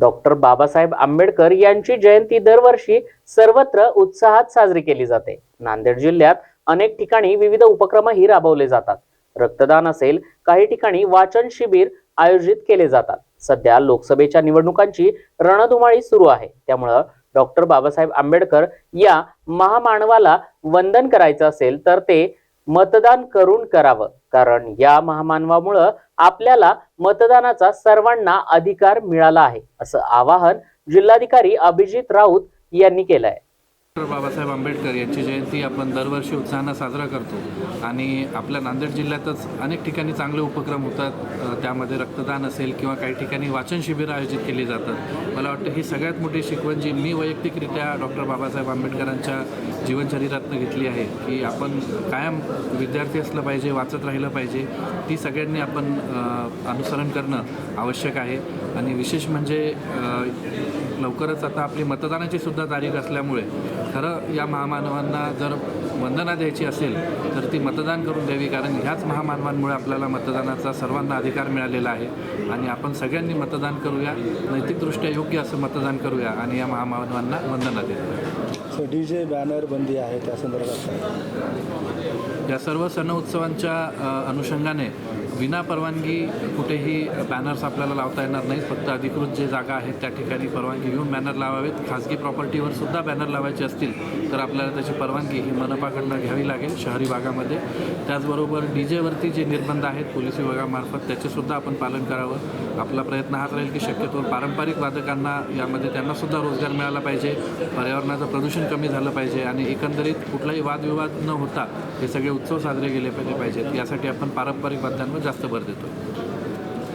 Doctor Babasaheb Ambedkar यांची जयंती दरवर्षी सर्वत्र उत्साहात साजरी केली जाते. नांदेड जिल्ह्यात अनेक ठिकाणी विविध उपक्रमही राबवले जातात. रक्तदान असेल काही ठिकाणी वाचन शिबिर आयोजित केले जातात. सध्या लोकसभेच्या निवडणुकांची रणधुमाळी सुरू आहे. त्यामुळं डॉक्टर बाबासाहेब आंबेडकर या महामानवाला वंदन करायचं असेल तर ते मतदान करून करावं. कारण या महामानवामुळं आपल्याला मतदानाचा सर्वांना अधिकार मिळाला आहे असं आवाहन जिल्हाधिकारी अभिजित राऊत यांनी केलंय. डॉक्टर बाबासाहेब आंबेडकर यांची जयंती आपण दरवर्षी उत्साहानं साजरा करतो. आणि आपल्या नांदेड जिल्ह्यातच अनेक ठिकाणी चांगले उपक्रम होतात. त्यामध्ये रक्तदान असेल किंवा काही ठिकाणी वाचन शिबिरं आयोजित केली जातात. मला वाटतं ही सगळ्यात मोठी शिकवण जी मी वैयक्तिकरित्या डॉक्टर बाबासाहेब आंबेडकरांच्या जीवनचरित्रातनं घेतली आहे की आपण कायम विद्यार्थी असलं पाहिजे वाचत राहिलं पाहिजे ती सगळ्यांनी आपण अनुसरण करणं आवश्यक आहे. आणि विशेष म्हणजे लवकरच आता आपली मतदानाची सुद्धा तारीख असल्यामुळे खरं या महामानवांना जर वंदना द्यायची असेल तर ती मतदान करून द्यावी कारण ह्याच महामानवांमुळे आपल्याला मतदानाचा सर्वांना अधिकार मिळालेला आहे. आणि आपण सगळ्यांनी मतदान करूया नैतिकदृष्ट्या योग्य असं मतदान करूया आणि या महामानवांना वंदना देऊया. सो डी जे बॅनर बंदी आहे त्या संदर्भात या सर्व सण उत्सवांच्या अनुषंगाने विना परवानगी कुठेही बॅनर्स आपल्याला लावता येणार नाहीत. फक्त अधिकृत जे जागा आहेत त्या ठिकाणी परवानगी घेऊन बॅनर लावावेत. खाजगी प्रॉपर्टीवर सुद्धा बॅनर लावायचे असतील तर आपल्याला त्याची परवानगी ही मनपाकडनं घ्यावी लागेल शहरी भागामध्ये. त्याचबरोबर डी जेवरती जे निर्बंध आहेत पोलीस विभागामार्फत त्याचेसुद्धा आपण पालन करावं. आपला प्रयत्न हाच राहील की शक्यतो पारंपरिक वादकांना यामध्ये त्यांनासुद्धा रोजगार मिळाला पाहिजे. पर्यावरणाचं प्रदूषण कमी झालं पाहिजे आणि एकंदरीत कुठलाही वादविवाद न होता हे सगळे उत्सव साजरे केले पाहिजे पाहिजेत. यासाठी आपण पारंपरिक वाद्यांवर जास्त भर देतो